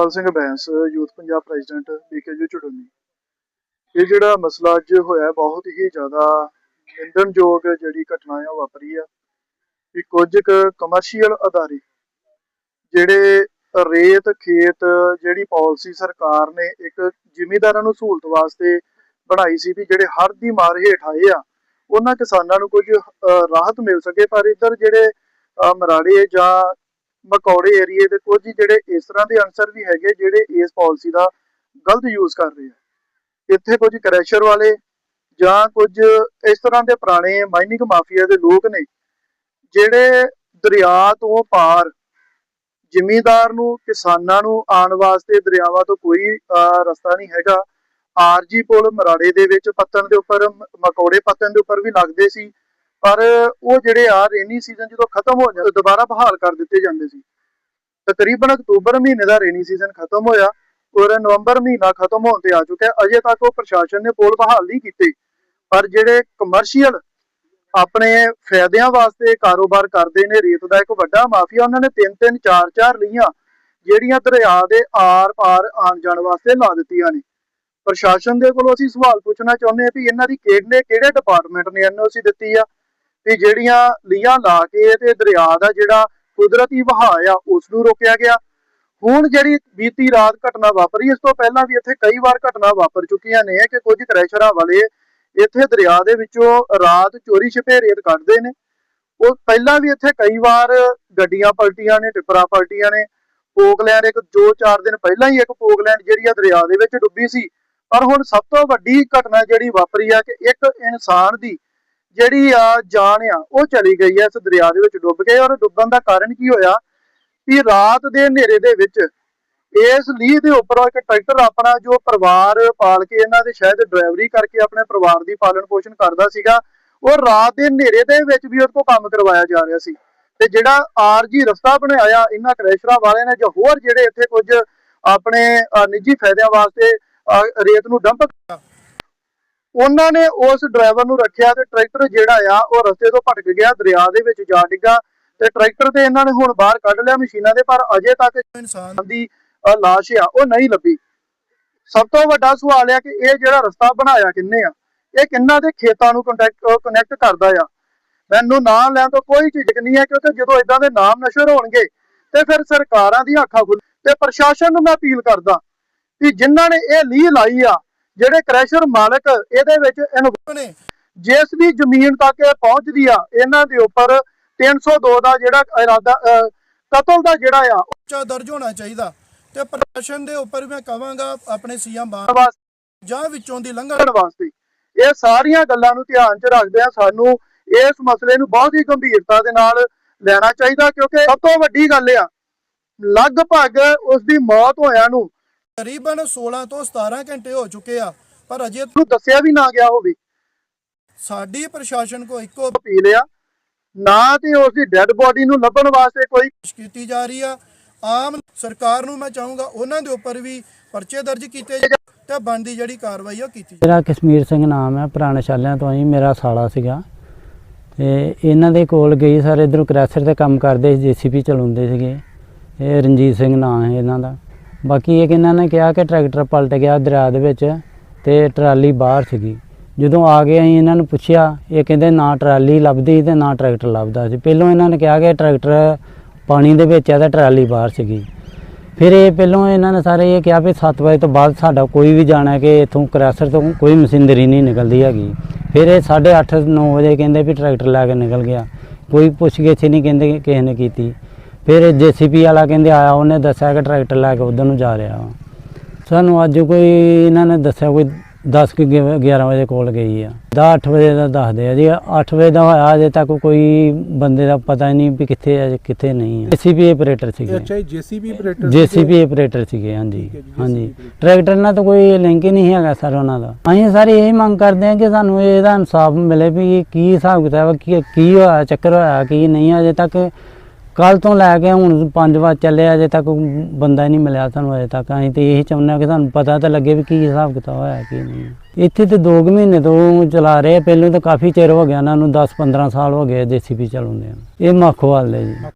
Pal Singh Bains, youth Punjab president BKU Charuni ਇਹ ਜਿਹੜਾ ਮਸਲਾ ਅੱਜ ਹੋਇਆ ਬਹੁਤ ਹੀ ਜ਼ਿਆਦਾ ਨਿੰਦਣਯੋਗ ਜਿਹੜੀ ਘਟਨਾ ਆ ਵਾਪਰੀ ਆ। ਕਿ ਕੁਝ ਕਮਰਸ਼ੀਅਲ ਅਦਾਰੇ ਜਿਹੜੇ ਰੇਤ, ਖੇਤ ਜਿਹੜੀ ਪਾਲਿਸੀ ਸਰਕਾਰ ਨੇ ਇੱਕ ਜ਼ਿਮੀਦਾਰਾਂ ਨੂੰ ਸਹੂਲਤ ਵਾਸਤੇ ਬਣਾਈ ਸੀ ਵੀ ਜਿਹੜੇ ਹਰ ਦੀ ਮਾਰ ਹੇਠ ਆਏ ਆ, ਉਹਨਾਂ ਕਿਸਾਨਾਂ ਨੂੰ ਕੁਝ ਰਾਹਤ ਮਿਲ ਸਕੇ, ਪਰ ਇੱਧਰ ਜਿਹੜੇ ਮਰਾੜੇ ਜਾਂ ਮਕੌੜੇ ਏਰੀਏ ਦੇ ਕੁਝ ਜਿਹੜੇ ਇਸ ਤਰ੍ਹਾਂ ਦੇ ਅਨਸਰ ਵੀ ਹੈਗੇ ਜਿਹੜੇ ਇਸ ਪਾਲਿਸੀ ਦਾ ਗਲਤ ਯੂਜ਼ ਕਰ ਰਹੇ ਆ। ਇੱਥੇ ਕੁਝ ਕ੍ਰੈਸ਼ਰ ਵਾਲੇ ਜਾਂ ਕੁਝ ਇਸ ਤਰ੍ਹਾਂ ਦੇ ਪੁਰਾਣੇ ਮਾਈਨਿੰਗ ਮਾਫੀਆ ਦੇ ਲੋਕ ਨੇ ਜਿਹੜੇ ਦਰਿਆ ਤੋਂ ਪਾਰ ਜ਼ਿਮੀਂਦਾਰ ਨੂੰ, ਕਿਸਾਨਾਂ ਨੂੰ ਆਉਣ ਵਾਸਤੇ ਦਰਿਆਵਾਂ ਤੋਂ ਕੋਈ ਰਸਤਾ ਨਹੀਂ ਹੈਗਾ। ਆਰਜੀ ਪੁਲ ਮਰਾੜੇ ਦੇ ਵਿੱਚ ਪੱਤਨ ਦੇ ਉੱਪਰ ਮਕੌੜੇ ਪੱਤਨ ਦੇ ਉੱਪਰ ਵੀ ਲੱਗਦੇ ਸੀ। ਪਰ ਉਹ ਜਿਹੜੇ ਆ ਰੇਨੀ ਸੀਜ਼ਨ ਜਦੋਂ ਖਤਮ ਹੋ ਜਾਂਦਾ, ਦੁਬਾਰਾ ਬਹਾਲ ਕਰ ਦਿੱਤੇ ਜਾਂਦੇ ਸੀ। ਤਕਰੀਬਨ ਅਕਤੂਬਰ ਮਹੀਨੇ ਦਾ ਰੇਨੀ ਸੀਜ਼ਨ ਖਤਮ ਹੋਇਆ, ਔਰ ਨਵੰਬਰ ਮਹੀਨਾ ਖਤਮ ਹੋਣ ਤੇ ਆ ਚੁੱਕਿਆ। ਅਜੇ ਤੱਕ ਉਹ ਪ੍ਰਸ਼ਾਸਨ ਨੇ ਪੁਲ ਬਹਾਲ ਨਹੀਂ ਕੀਤੇ। ਪਰ ਜਿਹੜੇ ਕਮਰਸ਼ੀਅਲ ਆਪਣੇ ਫਾਇਦਿਆਂ ਵਾਸਤੇ ਕਾਰੋਬਾਰ ਕਰਦੇ ਨੇ, ਰੇਤ ਦਾ ਇੱਕ ਵੱਡਾ ਮਾਫੀਆ, ਉਹਨਾਂ ਨੇ ਤਿੰਨ ਤਿੰਨ, ਚਾਰ ਚਾਰ ਲੀਆਂ ਜਿਹੜੀਆਂ ਦਰਿਆ ਦੇ ਆਰ ਪਾਰ ਆਉਣ ਜਾਣ ਵਾਸਤੇ ਲਾ ਦਿੱਤੀਆਂ ਨੇ। ਪ੍ਰਸ਼ਾਸਨ ਦੇ ਕੋਲੋਂ ਅਸੀਂ ਸਵਾਲ ਪੁੱਛਣਾ ਚਾਹੁੰਦੇ ਹਾਂ ਵੀ ਇਹਨਾਂ ਦੀ ਕਿਹੜੇ ਕਿਹੜੇ ਡਿਪਾਰਟਮੈਂਟ ਨੇ ਐਨਓਸੀ ਦਿੱਤੀ ਆ? ਵੀ ਜਿਹੜੀਆਂ ਲੀਆਂ ਲਾ ਕੇ ਤੇ ਦਰਿਆ ਦਾ ਜਿਹੜਾ ਕੁਦਰਤੀ ਵਹਾਅ ਆ ਉਸ ਨੂੰ ਰੋਕਿਆ ਗਿਆ। ਹੁਣ ਜਿਹੜੀ ਬੀਤੀ ਰਾਤ ਘਟਨਾ ਵਾਪਰੀ, ਇਸ ਤੋਂ ਪਹਿਲਾਂ ਵੀ ਇੱਥੇ ਕਈ ਵਾਰ ਘਟਨਾ ਵਾਪਰ ਚੁੱਕੀਆਂ ਨੇ ਕਿ ਕੁਝ ਕ੍ਰੈਸ਼ਰਾਂ ਵਾਲੇ ਇੱਥੇ ਦਰਿਆ ਦੇ ਵਿੱਚੋਂ ਰਾਤ ਚੋਰੀ ਛਿਪੇ ਰੇਤ ਕੱਢਦੇ ਨੇ। ਉਹ ਪਹਿਲਾਂ ਵੀ ਇੱਥੇ ਕਈ ਵਾਰ ਗੱਡੀਆਂ ਪਲਟੀਆਂ ਨੇ, ਟਿੱਪਰਾਂ ਪਲਟੀਆਂ ਨੇ। ਪੋਕਲੈਂਡ ਇੱਕ ਦੋ ਚਾਰ ਦਿਨ ਪਹਿਲਾਂ ਹੀ ਇੱਕ ਪੋਕਲੈਂਡ ਜਿਹੜੀ ਆ ਦਰਿਆ ਦੇ ਵਿੱਚ ਡੁੱਬੀ ਸੀ। ਪਰ ਹੁਣ ਸਭ ਤੋਂ ਵੱਡੀ ਘਟਨਾ ਜਿਹੜੀ ਵਾਪਰੀ ਆ ਕਿ ਇੱਕ ਇਨਸਾਨ ਦੀ ਜਿਹੜੀ ਆ ਜਾਨ ਆ, ਉਹ ਚਲੀ ਗਈ ਆ ਇਸ ਦਰਿਆ ਦੇ ਵਿੱਚ ਡੁੱਬ ਕੇ ਔਰ ਡੁੱਬਣ ਦਾ ਕਾਰਨ ਕੀ ਹੋਇਆ ਕਿ ਰਾਤ ਦੇ ਹਨੇਰੇ ਦੇ ਵਿੱਚ ਇਸ ਲੀਹ ਦੇ ਉੱਪਰ ਇੱਕ ਟਰੈਕਟਰ ਆਪਣਾ ਜੋ ਪਰਿਵਾਰ ਪਾਲ ਕੇ ਇਹਨਾਂ ਦੇ ਸ਼ਾਇਦ ਡਰਾਈਵਰੀ ਕਰਕੇ ਆਪਣੇ ਪਰਿਵਾਰ ਦੀ ਪਾਲਣ ਪੋਸ਼ਣ ਕਰਦਾ ਸੀਗਾ, ਉਹ ਰਾਤ ਦੇ ਹਨੇਰੇ ਦੇ ਵਿੱਚ ਵੀ ਉਹਦੇ ਕੋਲ ਕੰਮ ਕਰਵਾਇਆ ਜਾ ਰਿਹਾ ਸੀ। ਤੇ ਜਿਹੜਾ ਆਰਜੀ ਰਸਤਾ ਬਣਾਇਆ, ਇਹਨਾਂ ਕ੍ਰੈਸ਼ਰਾਂ ਵਾਲਿਆਂ ਨੇ ਜਾਂ ਹੋਰ ਜਿਹੜੇ ਇੱਥੇ ਕੁਝ ਆਪਣੇ ਨਿੱਜੀ ਫਾਇਦਿਆਂ ਵਾਸਤੇ ਰੇਤ ਨੂੰ ਡੰਪ ਉਹਨਾਂ ਨੇ ਉਸ ਡਰਾਈਵਰ ਨੂੰ ਰੱਖਿਆ ਤੇ ਟਰੈਕਟਰ ਜਿਹੜਾ ਆ ਉਹ ਰਸਤੇ ਤੋਂ ਭਟਕ ਗਿਆ ਦਰਿਆ ਦੇ ਵਿੱਚ ਜਾ ਡਿੱਗਾ ਤੇ ਟਰੈਕਟਰ ਤੇ ਇਹਨਾਂ ਨੇ ਹੁਣ ਬਾਹਰ ਕੱਢ ਲਿਆ ਮਸ਼ੀਨਾਂ ਦੇ ਪਰ ਅਜੇ ਤੱਕ ਇਨਸਾਨ ਦੀ ਲਾਸ਼ ਆ ਉਹ ਨਹੀਂ ਲੱਭੀ। ਸਭ ਤੋਂ ਵੱਡਾ ਸਵਾਲ ਆ ਕਿ ਇਹ ਜਿਹੜਾ ਰਸਤਾ ਬਣਾਇਆ ਕਿੰਨੇ ਆ? ਇਹ ਕਿੰਨਾਂ ਦੇ ਖੇਤਾਂ ਨੂੰ ਕੰਟੈਕਟ ਕਨੈਕਟ ਕਰਦਾ ਆ? ਮੈਨੂੰ ਨਾਮ ਲੈਣ ਤੋਂ ਕੋਈ ਝਿਜਕ ਨਹੀਂ ਹੈ ਕਿਉਂਕਿ ਜਦੋਂ ਇਦਾਂ ਦੇ ਨਾਮ ਨਸ਼ਰ ਹੋਣਗੇ ਤੇ ਫਿਰ ਸਰਕਾਰਾਂ ਦੀਆਂ ਅੱਖਾਂ ਖੁੱਲ ਤੇ ਪ੍ਰਸ਼ਾਸਨ ਨੂੰ ਮੈਂ ਅਪੀਲ ਕਰਦਾ ਕਿ ਜਿਨ੍ਹਾਂ ਨੇ ਇਹ ਲੀਹ ਲਾਈ ਆ ਜਿਹੜੇ ਕ੍ਰੈਸ਼ਰ ਮਾਲਕ ਇਹਦੇ ਵਿੱਚ ਨੇ। ਜਿਸ ਵੀ ਜ਼ਮੀਨ ਤੱਕ ਇਹ ਪਹੁੰਚਦੀ ਆ ਇਹਨਾਂ ਦੇ ਉੱਪਰ 302 ਦਾ ਜਿਹੜਾ ਇਰਾਦਾ ਅਹ, ਕਤਲ ਦਾ ਜਿਹੜਾ ਆ ਉੱਚਾ ਦਰਜ ਹੋਣਾ ਚਾਹੀਦਾ। ਤੇ ਪ੍ਰਸ਼ਾਸਨ ਦੇ ਉੱਪਰ ਮੈਂ ਕਹਾਂਗਾ ਆਪਣੇ ਸੀਐਮ ਵਾਸਤੇ ਜਾਂ ਵਿੱਚੋਂ ਦੀ ਲੰਘਣ ਕਰਨ ਵਾਸਤੇ। ਇਹ ਸਾਰੀਆਂ ਗੱਲਾਂ ਨੂੰ ਧਿਆਨ 'ਚ ਰੱਖਦੇ ਆ ਸਾਨੂੰ ਇਸ ਮਸਲੇ ਨੂੰ ਬਹੁਤ ਹੀ ਗੰਭੀਰਤਾ ਦੇ ਨਾਲ ਲੈਣਾ ਚਾਹੀਦਾ ਕਿਉਂਕਿ ਸਭ ਤੋਂ ਵੱਡੀ ਗੱਲ ਆ ਲਗਭਗ ਉਸ ਦੀ ਮੌਤ ਹੋਇਆਂ ਨੂੰ ਤਕਰੀਬਨ 16 ਤੋਂ 17 ਘੰਟੇ ਹੋ ਚੁੱਕੇ ਆ ਪਰ ਅਜੇ ਨੂੰ ਦੱਸਿਆ ਵੀ ਨਾ ਗਿਆ ਹੋਵੇ। ਸਾਡੀ ਪ੍ਰਸ਼ਾਸਨ ਕੋ ਇੱਕੋ ਅਪੀਲ ਆ ਨਾ ਤੇ ਉਸ ਦੀ ਡੈੱਡ ਬੋਡੀ ਨੂੰ ਲੱਭਣ ਵਾਸਤੇ ਕੋਈ ਕੋਸ਼ਿਸ਼ ਕੀਤੀ ਜਾ ਰਹੀ ਆ। ਆਮ ਸਰਕਾਰ ਨੂੰ ਮੈਂ ਚਾਹੂੰਗਾ ਉਹਨਾਂ ਦੇ ਉੱਪਰ ਵੀ ਪਰਚੇ ਦਰਜ ਕੀਤੇ ਤੇ ਬਣਦੀ ਜਿਹੜੀ ਕਾਰਵਾਈ ਉਹ ਕੀਤੀ। ਮੇਰਾ ਕਸ਼ਮੀਰ ਸਿੰਘ ਨਾਮ ਹੈ ਪੁਰਾਣੇ ਸ਼ਾਲਿਆਂ ਤੋਂ ਆਈ ਮੇਰਾ ਸਾਲਾ ਸੀਗਾ। ਤੇ ਇਹਨਾਂ ਦੇ ਕੋਲ ਗਈ ਸਾਰੇ ਇਧਰੋਂ ਕ੍ਰੈਸ਼ਰ ਤੇ ਕੰਮ ਕਰਦੇ ਸੀ ਜੀਸੀਪੀ ਚਲਾਉਂਦੇ ਸੀਗੇ। ਇਹ ਰਣਜੀਤ ਸਿੰਘ ਨਾਮ ਹੈ ਇਹਨਾਂ ਦਾ। ਬਾਕੀ ਇਹ ਕਿ ਨੇ ਕਿਹਾ ਕਿ ਟਰੈਕਟਰ ਪਲਟ ਗਿਆ ਦਰਿਆ ਦੇ ਵਿੱਚ ਤੇ ਟਰਾਲੀ ਬਾਹਰ ਸੀਗੀ। ਜਦੋਂ ਆ ਗਏ ਅਸੀਂ ਇਹਨਾਂ ਨੂੰ ਪੁੱਛਿਆ, ਇਹ ਕਹਿੰਦੇ ਨਾ ਟਰਾਲੀ ਲੱਭਦੀ ਤੇ ਨਾ ਟਰੈਕਟਰ ਲੱਭਦਾ ਸੀ। ਪਹਿਲਾਂ ਇਹਨਾਂ ਨੇ ਕਿਹਾ ਕਿ ਟਰੈਕਟਰ ਪਾਣੀ ਦੇ ਵਿੱਚ ਹੈ ਤੇ ਟਰਾਲੀ ਬਾਹਰ ਸੀਗੀ। ਫਿਰ ਇਹ ਪਹਿਲਾਂ ਇਹਨਾਂ ਨੇ ਸਾਰੇ ਇਹ ਕਿਹਾ ਵੀ 7 ਵਜੇ ਤੋਂ ਬਾਅਦ ਸਾਡਾ ਕੋਈ ਵੀ ਜਾਣਾ ਕਿ ਇਥੋਂ ਕ੍ਰੈਸ਼ਰ ਤੋਂ ਕੋਈ ਮਸ਼ੀਨਰੀ ਨਹੀਂ ਨਿਕਲਦੀ ਹੈਗੀ। ਫਿਰ ਇਹ 8:30 9 ਵਜੇ ਕਹਿੰਦੇ ਵੀ ਟਰੈਕਟਰ ਲੈ ਕੇ ਨਿਕਲ ਗਿਆ। ਕੋਈ ਪੁੱਛਗਿੱਛ ਨਹੀਂ ਕਹਿੰਦੇ ਕਿਸੇ ਨੇ ਕੀਤੀ। ਫਿਰ ਜੀਸੀਪੀ ਵਾਲਾ ਕਹਿੰਦੇ ਆਇਆ ਉਹਨੇ ਦੱਸਿਆ ਕਿ ਟਰੈਕਟਰ ਲੈ ਕੇ ਉਧਰ ਨੂੰ ਜਾ ਰਿਹਾ ਵਾ। ਸਾਨੂੰ ਅੱਜ ਕੋਈ ਇਹਨਾਂ ਨੇ ਦੱਸਿਆ ਕੋਈ 10 ਕਿ 11 ਵਜੇ ਕੋਲ ਗਈ ਆ। 10 8 ਵਜੇ ਦਾ ਦੱਸਦੇ ਆ ਜੀ 8 ਵਜੇ ਦਾ ਹੋਇਆ ਅਜੇ ਤੱਕ ਕੋਈ ਬੰਦੇ ਦਾ ਪਤਾ ਹੀ ਨਹੀਂ ਵੀ ਕਿੱਥੇ ਹੈ ਕਿੱਥੇ ਨਹੀਂ ਹੈ ਜੀਸੀਪੀ ਆਪਰੇਟਰ ਸੀਗੇ। ਅੱਛਾ ਜੀਸੀਬੀ ਆਪਰੇਟਰ ਜੀਸੀਬੀ ਆਪਰੇਟਰ ਸੀਗੇ ਹਾਂਜੀ ਹਾਂਜੀ। ਟਰੈਕਟਰ ਨਾਲ ਤਾਂ ਕੋਈ ਲਿੰਕ ਹੀ ਨਹੀਂ ਹੈਗਾ ਸਰ ਉਹਨਾਂ ਦਾ। ਅਸੀਂ ਸਾਰੇ ਇਹ ਮੰਗ ਕਰਦੇ ਹਾਂ ਕਿ ਸਾਨੂੰ ਇਹਦਾ ਇਨਸਾਫ ਮਿਲੇ ਵੀ ਕੀ ਹਿਸਾਬ ਕਿਤਾਬ ਕੀ ਹੋਇਆ ਚੱਕਰ ਹੋਇਆ ਕੀ ਨਹੀਂ ਅਜੇ ਤੱਕ ਕੱਲ ਤੋਂ ਲੈ ਕੇ ਹੁਣ ਪੰਜ ਵਾਰ ਚੱਲਿਆ ਅਜੇ ਤੱਕ ਬੰਦਾ ਨਹੀਂ ਮਿਲਿਆ ਸਾਨੂੰ ਅਜੇ ਤੱਕ। ਅਸੀਂ ਤੇ ਇਹੀ ਚਾਹੁੰਦੇ ਹਾਂ ਕਿ ਸਾਨੂੰ ਪਤਾ ਤਾਂ ਲੱਗੇ ਵੀ ਕੀ ਹਿਸਾਬ ਕਿਤਾਬ ਹੋਇਆ ਕੀ ਨਹੀਂ। ਇੱਥੇ ਤੇ 2 ਮਹੀਨੇ ਤੋਂ ਚਲਾ ਰਹੇ ਆ, ਪਹਿਲਾਂ ਤਾਂ ਕਾਫੀ ਚਿਰ ਹੋ ਗਿਆ ਇਹਨਾਂ ਨੂੰ 10 15 ਸਾਲ ਹੋ ਗਏ ਜੀਸੀਬੀ ਚਲਾਉਂਦੇ ਆ ਇਹ ਮਾਖੋਵਾਲ ਦੇ ਜੀ।